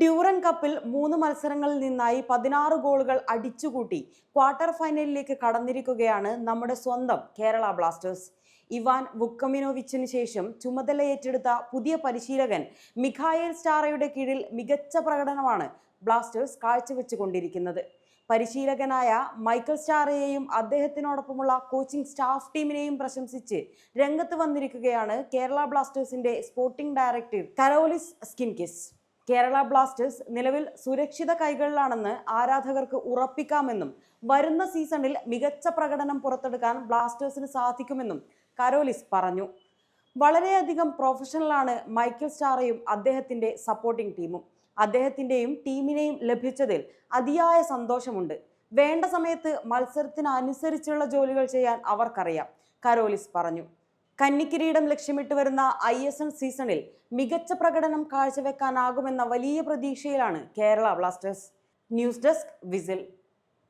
Durand കപ്പിൽ മൂന്ന് മത്സരങ്ങളിൽ നിന്നായി പതിനാറ് ഗോളുകൾ അടിച്ചുകൂട്ടി. ക്വാർട്ടർ ഫൈനലിലേക്ക് കടന്നിരിക്കുകയാണ് നമ്മുടെ സ്വന്തം കേരള ബ്ലാസ്റ്റേഴ്സ്. ഇവാൻ വുക്കമിനോവിച്ചിന് ശേഷം ചുമതല ഏറ്റെടുത്ത പുതിയ പരിശീലകൻ മിഖായേൽ സ്റ്റാറയുടെ കീഴിൽ മികച്ച പ്രകടനമാണ് ബ്ലാസ്റ്റേഴ്സ് കാഴ്ചവെച്ചുകൊണ്ടിരിക്കുന്നത്. പരിശീലകനായ മൈക്കൽ സ്റ്റാറയെയും അദ്ദേഹത്തിനോടൊപ്പമുള്ള കോച്ചിംഗ് സ്റ്റാഫ് ടീമിനെയും പ്രശംസിച്ച് രംഗത്ത് വന്നിരിക്കുകയാണ് കേരള ബ്ലാസ്റ്റേഴ്സിന്റെ sporting director Karolis Skinkys. Kerala Blasters നിലവിൽ സുരക്ഷിത കൈകളിലാണെന്ന് ആരാധകർക്ക് ഉറപ്പിക്കാമെന്നും വരുന്ന സീസണിൽ മികച്ച പ്രകടനം പുറത്തെടുക്കാൻ ബ്ലാസ്റ്റേഴ്സിന് സാധിക്കുമെന്നും കരോലിസ് പറഞ്ഞു. വളരെയധികം പ്രൊഫഷണലാണ് മൈക്കിൾ സ്റ്റാറയും അദ്ദേഹത്തിന്റെ സപ്പോർട്ടിംഗ് ടീമും അദ്ദേഹത്തിന്റെയും ടീമിനെയും ലഭിച്ചതിൽ അതിയായ സന്തോഷമുണ്ട്. വേണ്ട സമയത്ത് മത്സരത്തിനനുസരിച്ചുള്ള ജോലികൾ ചെയ്യാൻ അവർക്കറിയാം കരോലിസ് പറഞ്ഞു. കന്നിക്കിരീടം ലക്ഷ്യമിട്ട് വരുന്ന ഐ എസ് എൽ സീസണിൽ മികച്ച പ്രകടനം കാഴ്ചവെക്കാനാകുമെന്ന വലിയ പ്രതീക്ഷയിലാണ് Kerala Blasters. News desk Whistle.